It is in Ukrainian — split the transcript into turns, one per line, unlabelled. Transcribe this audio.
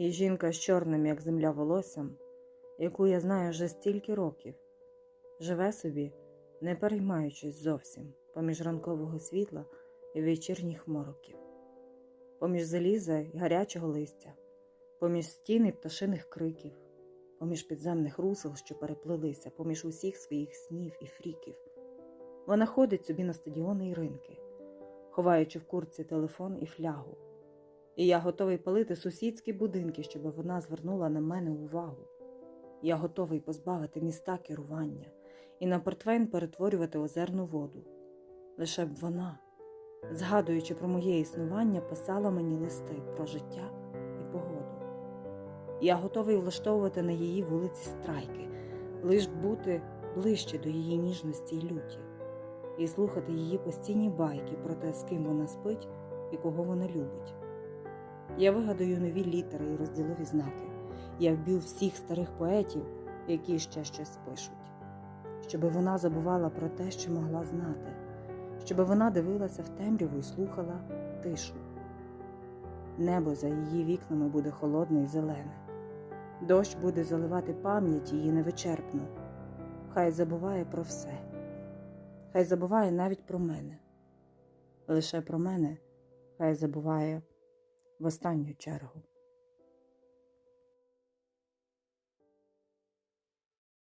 І жінка з чорним, як земля, волоссям, яку я знаю вже стільки років, живе собі, не переймаючись зовсім поміж ранкового світла і вечірніх мороків, поміж заліза й гарячого листя, поміж стін і пташиних криків, поміж підземних русел, що переплилися, поміж усіх своїх снів і фріків. Вона ходить собі на стадіони й ринки, ховаючи в курці телефон і флягу. І я готовий палити сусідські будинки, щоб вона звернула на мене увагу. Я готовий позбавити міста керування і на портвейн перетворювати озерну воду. Лише б вона, згадуючи про моє існування, писала мені листи про життя і погоду. Я готовий влаштовувати на її вулиці страйки, лиш бути ближче до її ніжності й люті, і слухати її постійні байки про те, з ким вона спить і кого вона любить. Я вигадую нові літери і розділові знаки. Я вб'ю всіх старих поетів, які ще щось пишуть, щоби вона забувала про те, що могла знати, щоби вона дивилася в темряву і слухала тишу. Небо за її вікнами буде холодне і зелене. Дощ буде заливати пам'ять її невичерпну. Хай забуває про все, хай забуває навіть про мене. Лише про мене хай забуває в останню чергу.